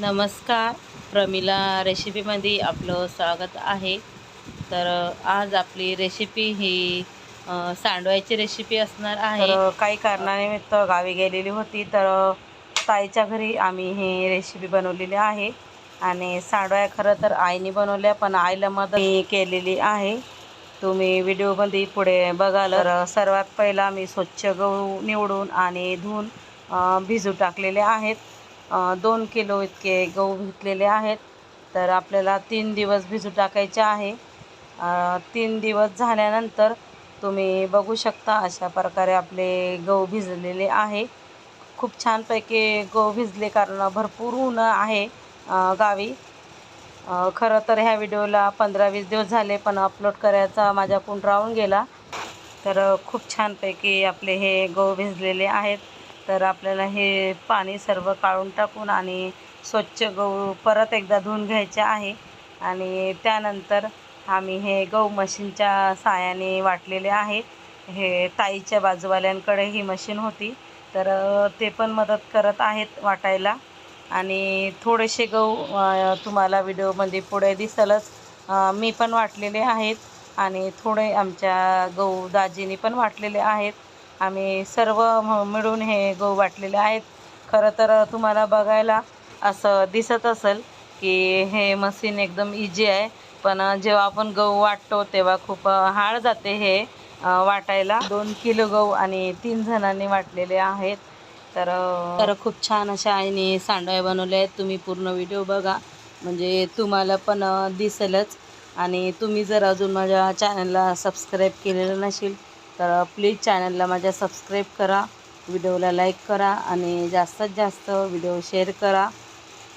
नमस्कार. प्रमिला रेसिपीमध्ये आपलं स्वागत आहे. तर आज आपली रेसिपी ही सांडवायची सांडव्याची रेसिपी असणार आहे. काही कारणानिमित्त गावी गेलेली होती तर ताईच्या घरी आम्ही ही रेसिपी बनवलेली आहे. आणि सांडव्या खरं तर आईने बनवल्या पण आईला मदत मी केलेली आहे. तुम्ही व्हिडिओमध्ये पुढे बघाल. तर सर्वात पहिला मी स्वच्छ गहू निवडून आणि धुवून भिजू टाकलेले आहेत. दोन किलो इतके गहू घेतलेले आहेत. तर आपल्याला तीन दिवस भिजू टाकायचे आहे. तीन दिवस झाल्यानंतर तुम्ही बघू शकता अशा प्रकारे आपले गहू भिजलेले आहे. खूप छानपैकी गहू भिजले कारण भरपूर ऊन आहे गावी. खरं तर ह्या व्हिडिओला पंधरा वीस दिवस झाले पण अपलोड करायचा माझ्याकडून राहून गेला. तर खूप छानपैकी आपले हे गहू भिजलेले आहेत. तर आपल्याला हे पाणी सर्व काढून टाकून आणि स्वच्छ गहू परत एकदा धुवून घ्यायचे आहे. आणि त्यानंतर आम्ही हे गहू मशीनच्या साहाय्याने वाटलेले आहे. हे ताईच्या बाजूवाल्यांकडे ही मशीन होती. तर ते पण मदत करत आहेत वाटायला. आणि थोडेसे गहू तुम्हाला व्हिडिओमध्ये पुढे दिसलच. मी पण वाटलेले आहेत. आणि थोडे आमच्या गहू दाजीनी पण वाटलेले आहेत. आम्ही सर्व मिळून हे गहू वाटलेले आहेत. खरं तर तुम्हाला बघायला असं दिसत असेल की हे मशीन एकदम इझी आहे. पण जेव्हा आपण गहू वाटतो तेव्हा खूप हाळ जाते हे वाटायला. दोन किलो गहू आणि तीन जणांनी वाटलेले आहेत. तर तर खूप छान अशा आईने सांडवे बनवले आहेत. तुम्ही पूर्ण व्हिडिओ बघा. म्हणजे तुम्हाला पण दिसेलच. आणि तुम्ही जर अजून माझ्या चॅनलला सबस्क्राईब केलेलं नसेल तर प्लीज चॅनलला माझ्या सबस्क्राईब करा व्हिडिओला लाईक करा आणि जास्तीत जास्त व्हिडिओ शेअर करा.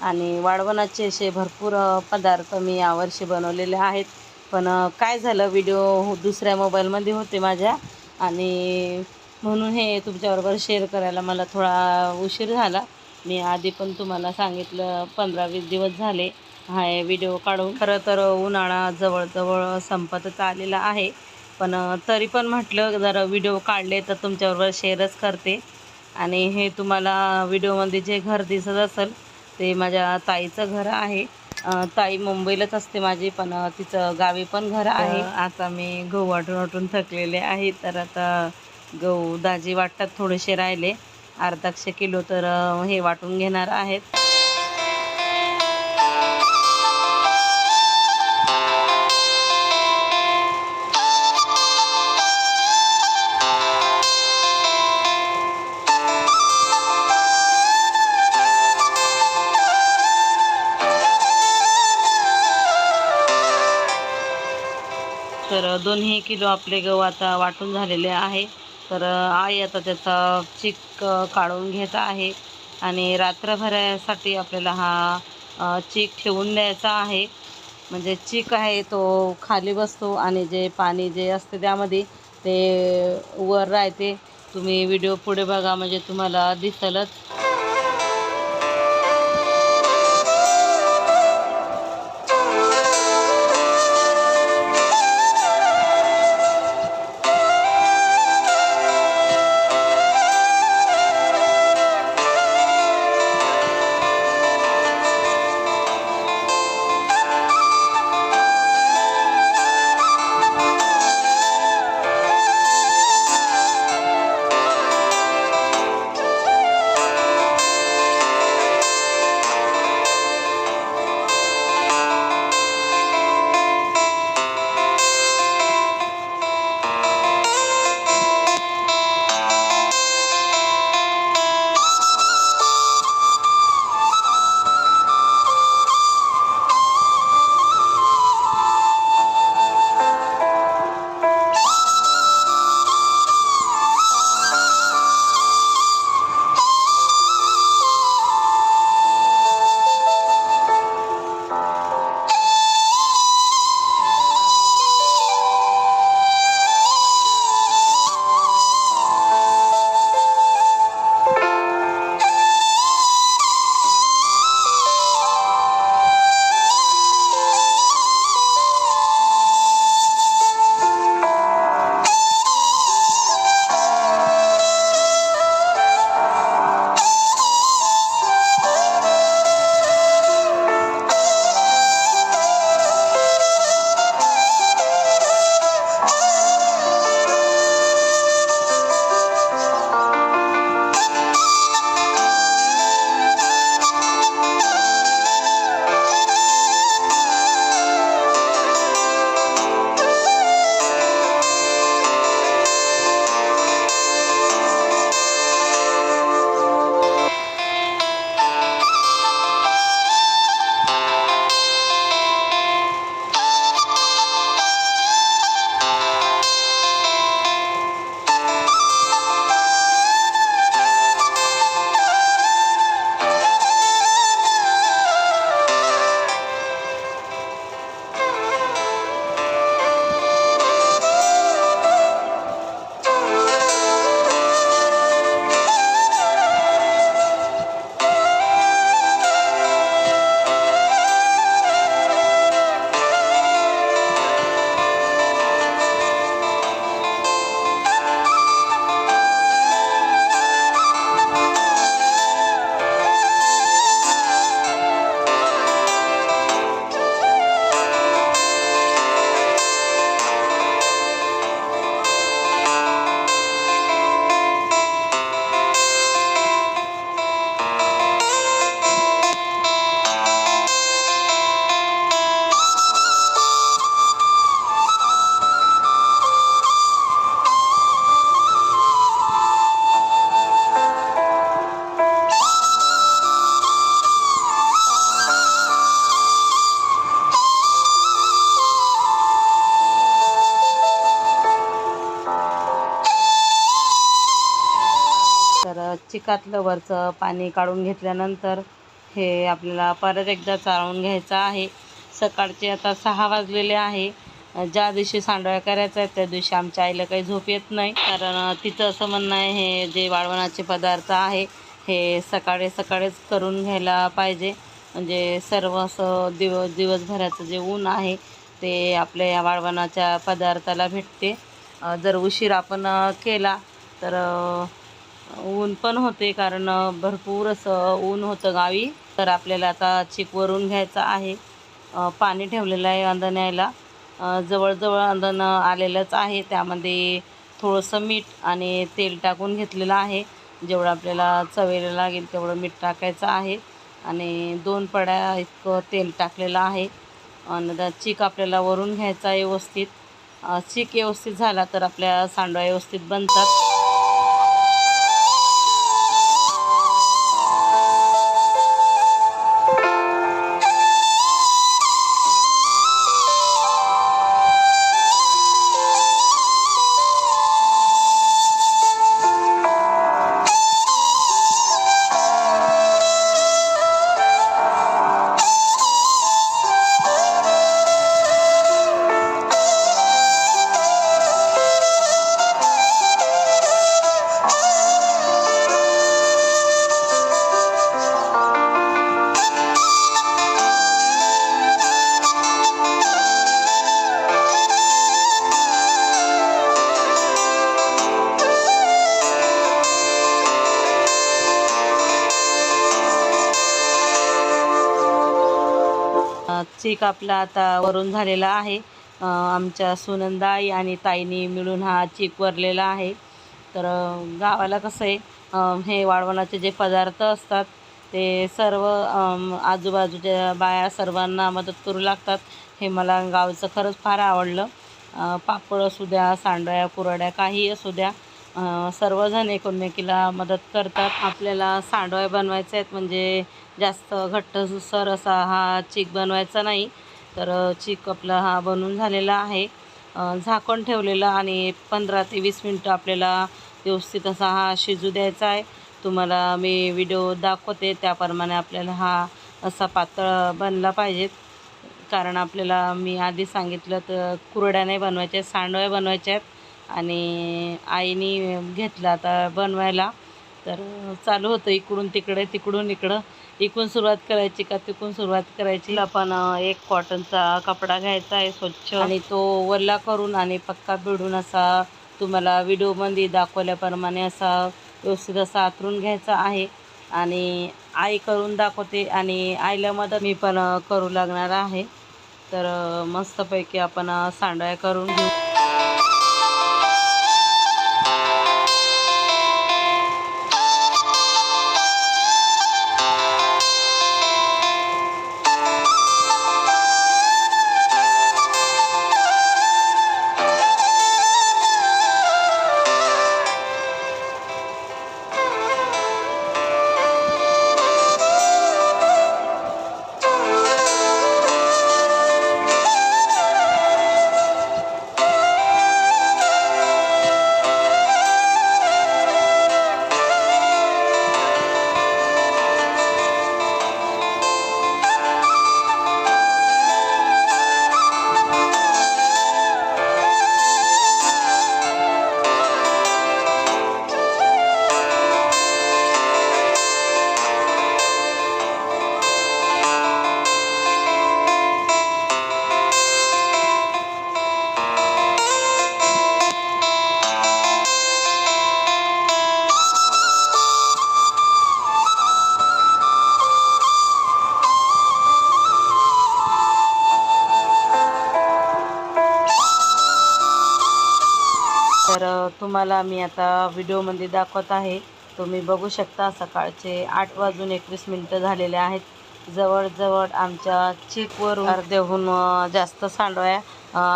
आणि वाळवणाचे असे भरपूर पदार्थ मी यावर्षी बनवलेले आहेत. पण काय झालं व्हिडिओ दुसऱ्या मोबाईलमध्ये होते माझ्या. आणि म्हणून हे तुमच्याबरोबर शेअर करायला मला थोडा उशीर झाला. मी आधी पण तुम्हाला सांगितलं पंधरा वीस दिवस झाले हा व्हिडिओ काढून. खरं तर उन्हाळा जवळजवळ संपतच आलेला आहे. पण तरी पण म्हटलं जरा व्हिडिओ काढले तर तुमच्याबरोबर शेअरच करते. आणि हे तुम्हाला व्हिडिओमध्ये जे घर दिसत असेल ते माझ्या ताईचं घर आहे. ताई मुंबईलाच असते माझी पण तिचं गावी पण घर आहे. आता मी गहू वाटून वाटून थकलेले आहे तर आता गहू दाजी वाटतात थोडेसे राहिले. अर्धाशे किलो तर हे वाटून घेणार आहेत. किलो आपले गहू आता वाटून झालेले आहे. तर आई आता त्याचा चीक काढून घेत आहे. आणि रात्रभरासाठी आपल्याला हा चीक ठेवून द्यायचा आहे. म्हणजे चीक आहे तो खाली बसतो आणि जे पाणी जे असते त्यामध्ये ते वर राहते. तुम्ही व्हिडिओ पुढे बघा म्हणजे तुम्हाला दिसलच. चिकातलं वरचं पाणी काढून घेतल्यानंतर हे आपल्याला परत एकदा चाळून घ्यायचं आहे. सकाळचे आता सहा वाजलेले आहे. ज्या दिवशी सांडव्या करायचा आहे त्या दिवशी आमच्या आईला काही झोप येत नाही. कारण तिचं असं म्हणणं आहे हे जे वाळवणाचे पदार्थ आहे हे सकाळी सकाळीच करून घ्यायला पाहिजे. म्हणजे सर्व असं दिव दिवसभराचं जे ऊन आहे ते आपल्या या वाळवणाच्या पदार्थाला भेटते. जर उशीर आपण केला तर ऊन पण होते कारण भरपूर असं ऊन होतं गावी. तर आपल्याला आता चिकवरून घ्यायचं आहे. पाणी ठेवलेलं आहे अंधण यायला जवळजवळ अंधण आलेलंच आहे. त्यामध्ये थोडंसं मीठ आणि तेल टाकून घेतलेलं आहे. जेवढं आपल्याला चवेला लागेल तेवढं मीठ टाकायचं आहे. आणि दोन पड्या इतकं तेल टाकलेलं आहे. आणि त्या चीक आपल्याला वरून घ्यायचा आहे व्यवस्थित. चीक व्यवस्थित झाला तर आपल्या सांडवा व्यवस्थित बनतात. चीक आपला आता वरून झालेला आहे. आमच्या सुनंदाई आणि ताईनी मिळून हा चीक वरलेला आहे. तर गावाला कसं आहे हे वाळवणाचे जे पदार्थ असतात ते सर्व आजूबाजूच्या बाया सर्वांना मदत करू लागतात. हे मला गावचं खरंच फार आवडलं. पापड असू द्या सांडव्या कुरड्या काही असू द्या. सर्वजण एकमेकीला मदत करतात. आपल्याला सांडवाय बनवायच्या आहेत म्हणजे जास्त घट्टसर असा हा चीक बनवायचा नाही. तर चीक आपला हा बनवून झालेला आहे. झाकण ठेवलेलं आणि पंधरा ते वीस मिनटं आपल्याला व्यवस्थित असा हा शिजू द्यायचा आहे. तुम्हाला मी व्हिडिओ दाखवते त्याप्रमाणे आपल्याला हा असा पातळ बनला पाहिजेत कारण आपल्याला मी आधी सांगितलं तर कुरड्या नाही बनवायच्या आहेत सांडव्या बनवायच्या आहेत. आणि आईने घेतलं आता बनवायला. तर चालू होतं इकडून तिकडे तिकडून इकडं. इकडून सुरुवात करायची का तिकडून सुरुवात करायची? आपण एक कॉटनचा कपडा घ्यायचा आहे स्वच्छ. आणि तो वल्ला करून आणि पक्का भिडून असा तुम्हाला व्हिडिओमध्ये दाखवल्याप्रमाणे असा व्यवस्थित असा आतरून घ्यायचा आहे. आणि आई करून दाखवते आणि आईला मदत मी पण करू लागणार आहे. तर मस्तपैकी आपण सांडव्या करून घेऊ. तुम्हाला मी आता व्हिडिओमध्ये दाखवत आहे. तुम्ही बघू शकता सकाळचे आठ वाजून एकवीस मिनटं झालेले आहेत. जवळजवळ आमच्या चेकवर अर्ध्याहून जास्त सांडव्या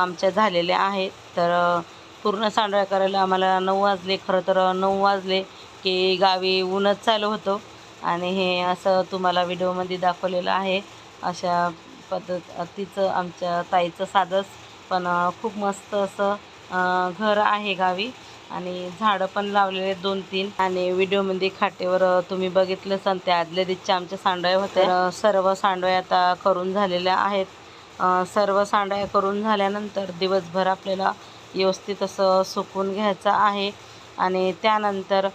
आमच्या झालेल्या आहेत. तर पूर्ण सांडव्या करायला आम्हाला नऊ वाजले. खरं तर नऊ वाजले की गावी ऊनच चालू होतं. आणि हे असं तुम्हाला व्हिडिओमध्ये दाखवलेलं आहे. अशा पद्धत तिचं आमच्या ताईचं साधंच. पण खूप मस्त असं घर आहे गावी आणि झाडं पण लावलेले दोन तीन. आणि व्हिडिओमध्ये खाटेवर तुम्ही बघितलं असाल त्या आदल्या दिवशी आमच्या सांडव्या होत्या. सर्व सांडव्या आता करून झालेल्या आहेत. सर्व सांडव्या करून झाल्यानंतर दिवसभर आपल्याला व्यवस्थित असं सुकून घ्यायचं आहे. आणि त्यानंतर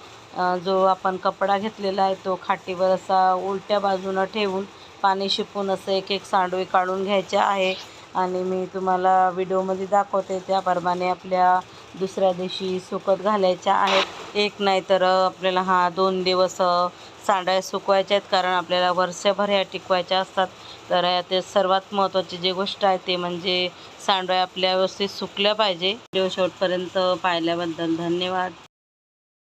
जो आपण कपडा घेतलेला आहे तो खाटीवर असा उलट्या बाजूनं ठेवून पाणी शिपून असं एक एक सांडवे काढून घ्यायचे आहे. आणि मी तुम्हाला व्हिडिओमध्ये दाखवते त्याप्रमाणे आपल्या दुसऱ्या दिवशी सुकत घालायच्या आहेत. एक नाही तर आपल्याला हा दोन दिवस अ, सांड्या सुकवायच्या आहेत कारण आपल्याला वर्षभर ह्या टिकवायच्या असतात. तर ते सर्वात महत्त्वाची जी गोष्ट आहे ते म्हणजे सांडव्या आपल्या व्यवस्थित सुकल्या पाहिजे. व्हिडिओ शेवटपर्यंत पाहिल्याबद्दल धन्यवाद.